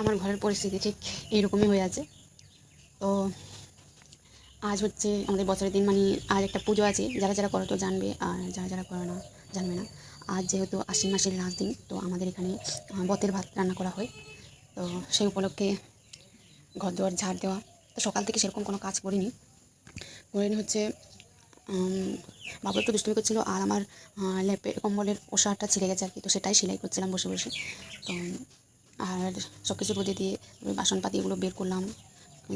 আমার ঘরের পরিস্থিতি ঠিক এইরকমই হয়ে আছে। তো আজ হচ্ছে আমাদের বছরের দিন মানে আজ একটা পুজো আছে, যারা যারা করে তো জানবে, আর যারা যারা করে না জানবে না। আজ যেহেতু আশ্বিন মাসের লাস্ট দিন, তো আমাদের এখানে বতের ভাত রান্না করা হয়। তো সেই উপলক্ষে ঘর দুয়ার ঝাড় দেওয়া। তো সকাল থেকে সেরকম কোনো কাজ করিনি। করিনি হচ্ছে বাবু একটু দুষ্টুমি করছিল, আর আমার ল্যাপের কম্বলের ওষাটা ছিঁড়ে গেছে আর কি, তো সেটাই সেলাই করছিলাম বসে বসে। তো আর সব কিছু রোদে দিয়ে বাসনপাতি এগুলো বের করলাম,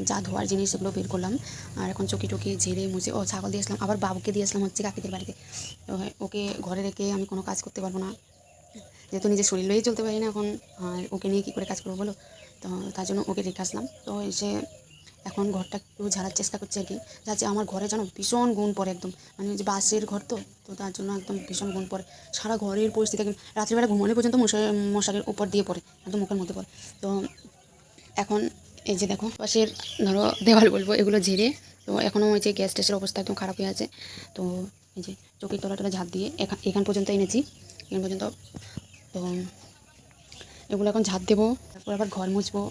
যা ধোয়ার জিনিস এগুলো বের করলাম। আর এখন চকি টকি ঝেড়ে মুছে, ও ছাগল দিয়ে আসলাম, আবার বাবুকে দিয়ে আসলাম হচ্ছে কাকিদের বাড়িতে। ওকে ঘরে রেখে আমি কোনো কাজ করতে পারব না। যেহেতু নিজের শরীর লয়েই চলতে পারি না এখন, আর ওকে নিয়ে কী করে কাজ করব বলো? তো তার জন্য ওকে রেখে আসলাম। তো এসে এখন ঘরটা একটু ঝাড়ার চেষ্টা করছি আর কি। যাচ্ছে আমার ঘরে যেন ভীষণ গুণ পড়ে একদম। মানে যে বাসের ঘর তো তো তার জন্য একদম ভীষণ গুণ পড়ে। সারা ঘরের পরিস্থিতি একদম, রাত্রিবেলা ঘুমানো পর্যন্ত মশারি মশারির উপর দিয়ে পড়ে, একদম মুখের মধ্যে পড়ে। তো এখন এই যে দেখো, পাশের ধরো দেওয়াল বলব, এগুলো ঝেড়ে, তো এখনও ওই যে গ্যাস ট্যাসের অবস্থা একদম খারাপ হয়ে আছে। তো এই যে চোখের তলা টলা ঝাঁপ দিয়ে এখান এখান পর্যন্ত এনেছি, এখান পর্যন্ত। তো এগুলো এখন ঝাঁপ দেবো, তারপর আবার ঘর মুছবো।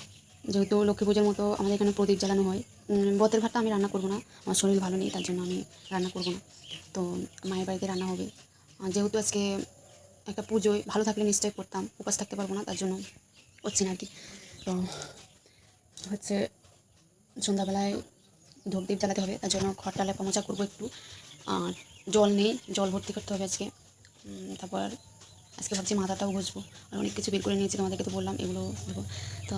যেহেতু লক্ষ্মী পুজোর মতো আমাদের এখানে প্রদীপ জ্বালানো হয় বতের ভাতটা আমি রান্না করব না। আমার শরীর ভালো নেই, তার জন্য আমি রান্না করব না। তো মায়ের বাড়িতে রান্না হবে। যেহেতু আজকে একটা পুজোয় ভালো থাকলে নিশ্চয়ই করতাম, উপাস থাকতে পারব না, তার জন্য হচ্ছে না আর কি। তো হচ্ছে সন্ধ্যাবেলায় ধূপ জ্বালাতে হবে, তার জন্য ঘরটা লেপা করব একটু। আর জল নেই, জল ভর্তি করতে হবে আজকে। তারপর আজকে ভাবছি মাথাটাও ঘষবো। আর অনেক কিছু বের করে নিয়েছি, তোমাদেরকে তো বললাম, এগুলো তো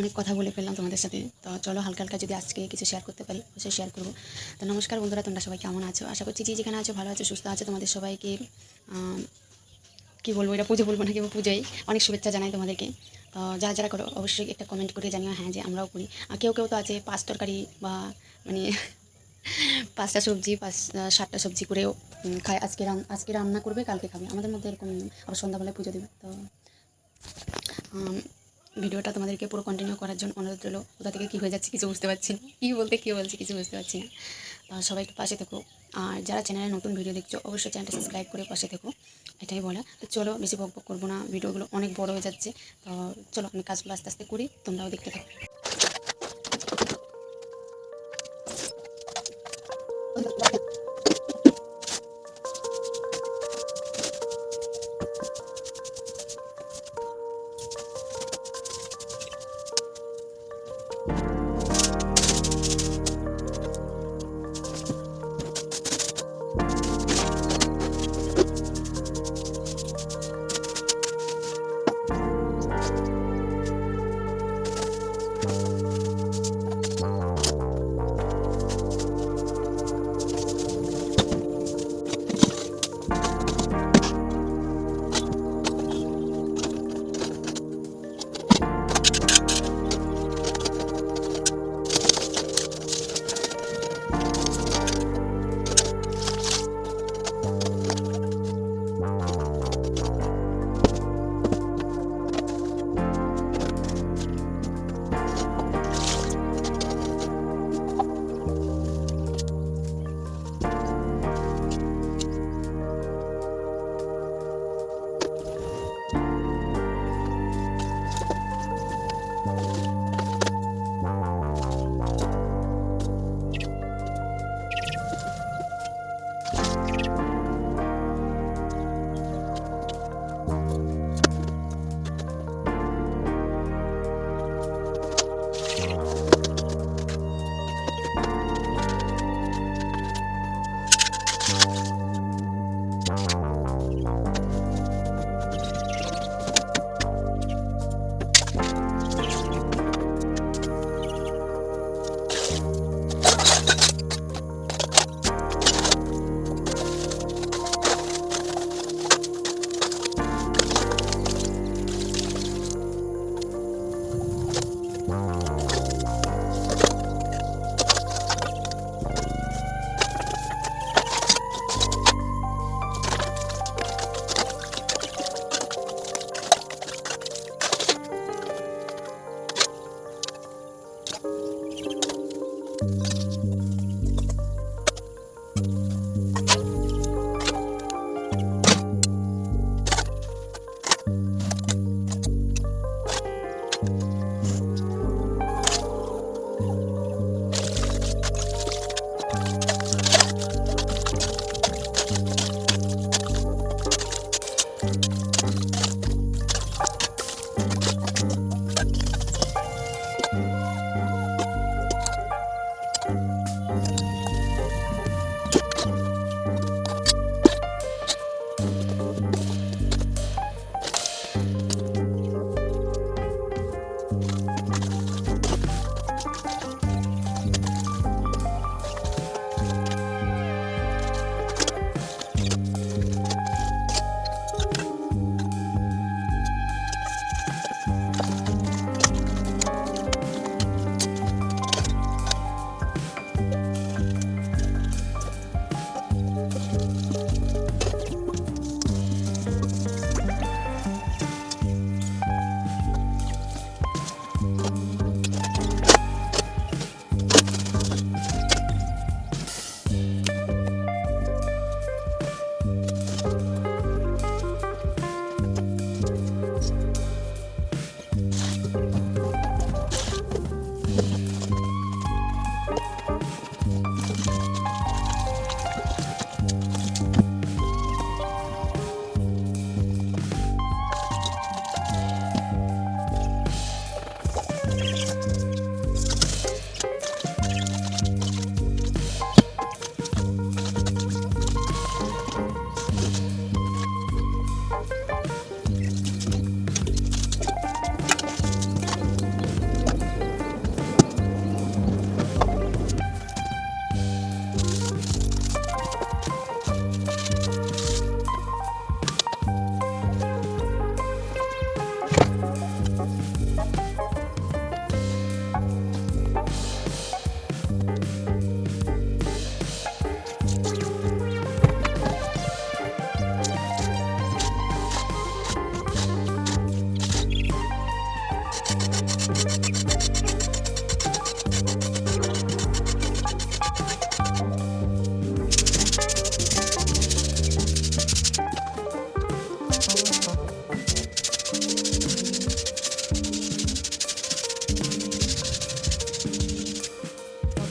অনেক কথা বলে ফেললাম তোমাদের সাথে। তো চলো হালকা হালকা যদি আজকে কিছু শেয়ার করতে পারি, অবশ্যই শেয়ার করব। তো নমস্কার বন্ধুরা, তোমরা সবাই কেমন আছো? আশা করছি যে যেখানে আছো ভালো আছো, সুস্থ আছো। তোমাদের সবাইকে কি বলব, এটা পুজো বলব না কেউ পুজোই। অনেক শুভেচ্ছা জানাই তোমাদেরকে। তো যারা যারা করো, অবশ্যই একটা কমেন্ট করে জানিও। হ্যাঁ যে আমরাও করি। আর কেউ কেউ তো আছে পাঁচ তরকারি বা মানে পাঁচটা সবজি, পাঁচ সাতটা সবজি করেও খায়। আজকে রান, আজকে রান্না করবে, কালকে খাবে। আমাদের মধ্যে এরকম আবার সন্ধ্যাবেলায় পুজো দেবে। তো ভিডিওটা তোমাদেরকে পুরো কন্টিনিউ করার জন্য অনুরোধ রইল। কোথা থেকে কী হয়ে যাচ্ছে কিছু বুঝতে পারছি না। কী বলতে, কী বলছি কিছু বুঝতে পারছি না। সবাই একটু পাশে থেকো। আর যারা চ্যানেলে নতুন ভিডিও দেখছ, অবশ্যই চ্যানেলটা সাবস্ক্রাইব করে পাশে থেকো। এটাই বলা। তো চলো, বেশি বক করব না। ভিডিওগুলো অনেক বড় হয়ে যাচ্ছে। তো চলো, আমি কাজগুলো আস্তে আস্তে করি। তোমরাও দেখতে থাকো। Thank you.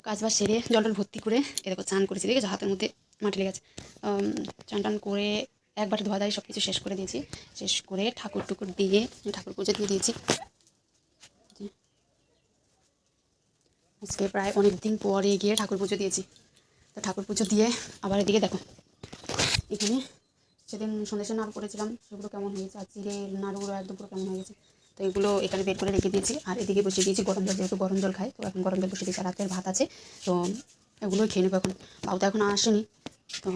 বাজ সেরে জল টল ভর্তি করে এ দেখো চান করেছি দেখেছ? হাতের মধ্যে মাটি লেগেছে উম, চান টান করে একবার ধোয়া দাই সব কিছু শেষ করে দিয়েছি। শেষ করে ঠাকুর টুকুর দিয়ে ঠাকুর পুজো দিয়ে দিয়েছি। আজকে প্রায় অনেক দিন পরে গিয়ে ঠাকুর পুজো দিয়েছি। তো ঠাকুর পুজো দিয়ে আবার এদিকে দেখো। এখানে সেদিন সন্দেশের নাড়ু করেছিলাম সেগুলো কেমন হয়েছে? আর চিড়ের নাড়ুগুলো একদম পুরো কেমন হয়ে গেছে? তো এগুলো এখানে বের করে রেখে দিয়েছি। আর এদিকে বসিয়ে দিয়েছি গরম জল, যেহেতু গরম জল খাই, তো এখন গরম জল বসিয়ে দিয়েছি। রাতের ভাত আছে, তো এগুলো খেয়ে নেব এখন। বাবু তো এখন আসেনি, তো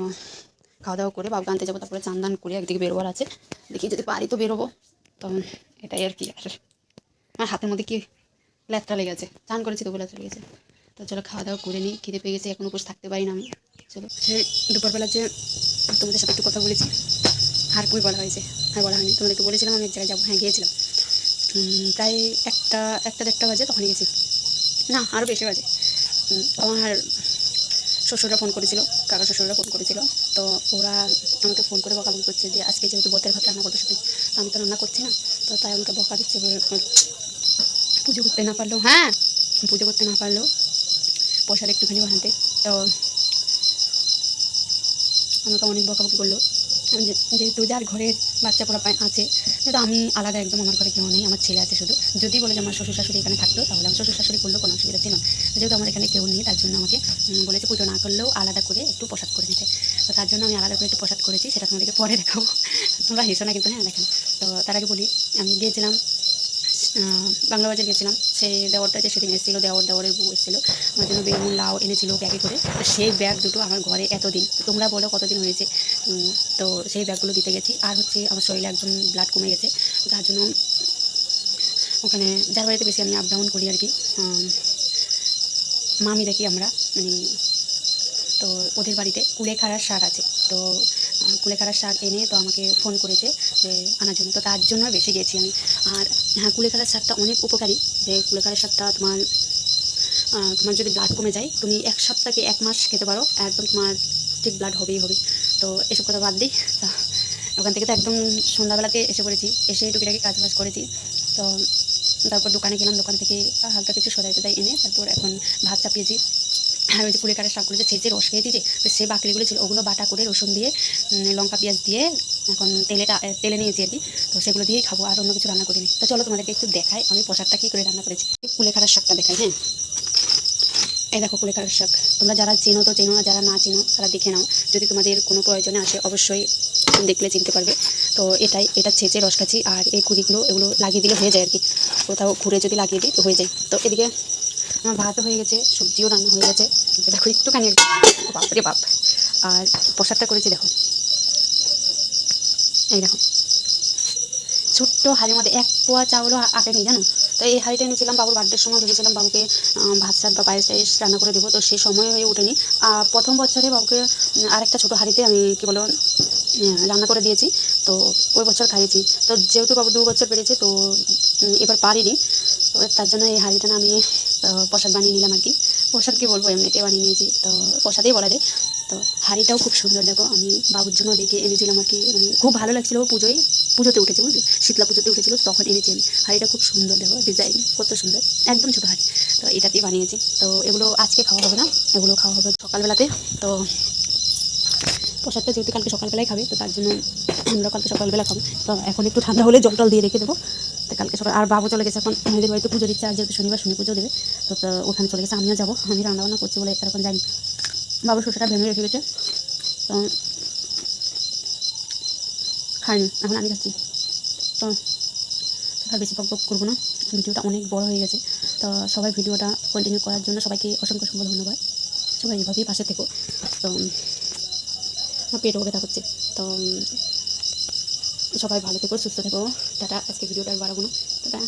খাওয়া দাওয়া করে বাবুকে আনতে যাব, তারপরে চান দান করে একদিকে বেরোবার আছে। দেখি যদি পারি তো বেরোবো, তো এটাই আর কি। আর আমার হাতের মধ্যে কি ল্যাটটা লেগেছে চান করেছি তবু ল্যাটটা লেগেছে। তো চলো খাওয়া দাওয়া করে নিই, খিদে পেয়ে গেছে, এখন উপোস থাকতে পারি না আমি। চলো সে দুপুরবেলা যে তোমাদের সাথে একটু কথা বলেছি আর কই বলা হয়েছে। আর বলা হয়নি, তোমাদেরকে বলেছিলাম আমি এক জায়গায় যাব। হ্যাঁ গিয়েছিলাম। প্রায় একটা একটা দেড়টা বাজে তখনই গেছি। না আরও বেশি বাজে। আমার শ্বশুররা ফোন করেছিল কাকা শ্বশুররা ফোন করেছিল। তো ওরা আমাকে ফোন করে বকাবকি করছে যে, আজকে যেহেতু বতের ভাত রান্না করতে সবাই, তো আমি তো রান্না করছি না। তো তাই আমাকে বকা দিচ্ছে পুজো করতে না পারলেও হ্যাঁ পুজো করতে না পারলেও পয়সার একটুখানি বানাতে। তো আমাকে অনেক বকাবকি করল। যেহেতু যার ঘরে বাচ্চা পোড়া আছে তো আমি আলাদা একদম আমার ঘরে কেউ নেই, আমার ছেলে আছে শুধু। যদি বলে যে আমার শ্বশুর শাশুড়ি এখানে থাকতো, তাহলে আমার শ্বশুর শাশুড়ি করলেও কোনো অসুবিধা ছিল না। যেহেতু আমার এখানে কেউ নেই, তার জন্য আমাকে বলেছে পুজো না করলেও আলাদা করে একটু প্রসাদ করে নিতে। তো তার জন্য আমি আলাদা করে একটু প্রসাদ করেছি, সেটা তোমাদেরকে পরে দেখাবো। তোমরা হেসো না কিন্তু হ্যাঁ দেখেন। তো তার আগে বলি, আমি গিয়েছিলাম বাংলা বাজার গেছিলাম। সেই দেওয়ারটা যে সেদিন এসেছিল, দেওয়ার দেওয়ারের বউ এসেছিল। আমার জন্য বেগুন, লাউ এনেছিল ব্যাগে করে। তো সেই ব্যাগ দুটো আমার ঘরে এতদিন। তোমরা বলো কতদিন হয়েছে? তো সেই ব্যাগগুলো দিতে গেছি। আর হচ্ছে আমার শরীরে একদম ব্লাড কমে গেছে। তার জন্য ওখানে, যার বাড়িতে বেশি আমি আপ ডাউন করি আর কি মামি দেখি আমরা মানে তো ওদের বাড়িতে কুলেখাড়ার শাক আছে। তো কুলেখাড়ার শাক এনে তো আমাকে ফোন করেছে যে, আনার জন্য। তো তার জন্য বেশি গেছি আমি। আর হ্যাঁ কুলেখাড়ার শাকটা অনেক উপকারী। যে কুলেখাড়ার শাকটা তোমার তোমার যদি ব্লাড কমে যায়, তুমি এক সপ্তাহ এক মাস খেতে পারো। একদম তোমার ঠিক ব্লাড হবেই হবে তো এসব কথা বাদ দিই। ওখান থেকে তো একদম সন্ধ্যাবেলাতে এসে পড়েছি। এসে টুকিটাকি কাজ বাজ করেছি। তো তারপর দোকানে গেলাম। দোকান থেকে হালকা কিছু সদাই টদাই এনে তারপর এখন ভাত চাপিয়েছি। আর ওই যে কুড়ি কাঠের শাকগুলো যে ছেঁচে রস খেয়ে যে তো সেই বাকরিগুলো ছিল ওগুলো বাটা করে রসুন দিয়ে লঙ্কা পেঁয়াজ দিয়ে এখন তেলে টা- এ, তেলে নিয়েছি আর কি। তো সেগুলো দিয়েই খাব আর অন্য কিছু রান্না করিনি। তো চলো তোমাদেরকে একটু দেখাই আমি প্রসাদটা কী করে রান্না করেছি। কুলেখাড়ার শাকটা দেখাই হ্যাঁ। এই দেখো কুলেখাড়ার শাক। তোমরা যারা চেনো তো চেনো না যারা না চেনো তারা দেখে নাও। যদি তোমাদের কোনো প্রয়োজনে আসে অবশ্যই দেখলে চিনতে পারবে। তো এটাই এটা ছেঁচে রস খাচ্ছি আর এই কুড়িগুলো এগুলো লাগিয়ে দিলে হয়ে যায় আর কি। কোথাও ঘুরে যদি লাগিয়ে দিই তো হয়ে যায়। তো এদিকে আমার ভাতও হয়ে গেছে, সবজিও রান্না হয়ে গেছে। দেখো, একটুখানি একটু বাপরে বাপ। আর প্রসাদটা করেছি, দেখো। এই দেখো। ছোট্ট হাড়ির মধ্যে এক পোয়া চাউলও আটে নেই জানো? তো এই হাঁড়িটা এনেছিলাম বাবুর বার্থডের সময়, ভেবেছিলাম বাবুকে ভাত সাত বা পায়েস টায়েস রান্না করে দেবো, তো সেই সময় হয়ে ওঠেনি। আর প্রথম বছরে বাবুকে আরেকটা ছোটো হাঁড়িতে আমি, কী বলো রান্না করে দিয়েছি, তো ওই বছর খাইয়েছি। তো যেহেতু বাবু দু বছর বেড়েছে তো এবার পারিনি, তো তার জন্য এই হাঁড়িটা না আমি প্রসাদ বানিয়ে নিলাম আর কি। প্রসাদ কি বলব, এমনিতে বানিয়ে নিয়েছি, তো প্রসাদেই বলা যায়। তো হাঁড়িটাও খুব সুন্দর, দেখো আমি বাবুর জন্য দেখে এনেছিলাম আর কি মানে খুব ভালো লাগছিল পুজোয়, পুজোতে উঠেছে বুঝলে, শীতলা পুজোতে উঠেছিল, তখন এনেছি আমি। হাঁড়িটা খুব সুন্দর, দেখো ডিজাইন কত সুন্দর, একদম ছোটো হাঁড়ি। তো এটাতেই বানিয়েছি, তো এগুলো আজকে খাওয়া হবে না, এগুলো খাওয়া হবে সকালবেলাতে, তো প্রসাদটা যেহেতু কালকে সকালবেলায় খাবে, তো তার জন্য আমরা কালকে সকালবেলা খাব। তো এখন একটু ঠান্ডা হলে জল টল দিয়ে রেখে দেবো। তো কালকে সকাল, আর বাবু চলে গেছে এখন, মেয়েদের বাড়িতে পুজো দিচ্ছে, আর যেহেতু শনিবার, শনি পুজো দেবে, তো ওখানে চলে গেছে, আমিও যাব, আমি রান্নাবান্না করছি বলে এখন যাইনি। বাবু শসাটা ভেঙে রেখে গেছে। তো খাইনি, এখন আমি খাচ্ছি। তো আর বেশি পক করব না, ভিডিওটা অনেক বড় হয়ে গেছে। তো সবাই ভিডিওটা কন্টিনিউ করার জন্য সবাইকে অসংখ্য অসংখ্য ধন্যবাদ। সবাই এভাবেই পাশে থেকো। তো আমার পেটও ব্যথা করছে। তো সবাই ভালো থেকো, সুস্থ থেকো। টাটা, আজকে ভিডিওটা আর বাড়াবো না। টাটা।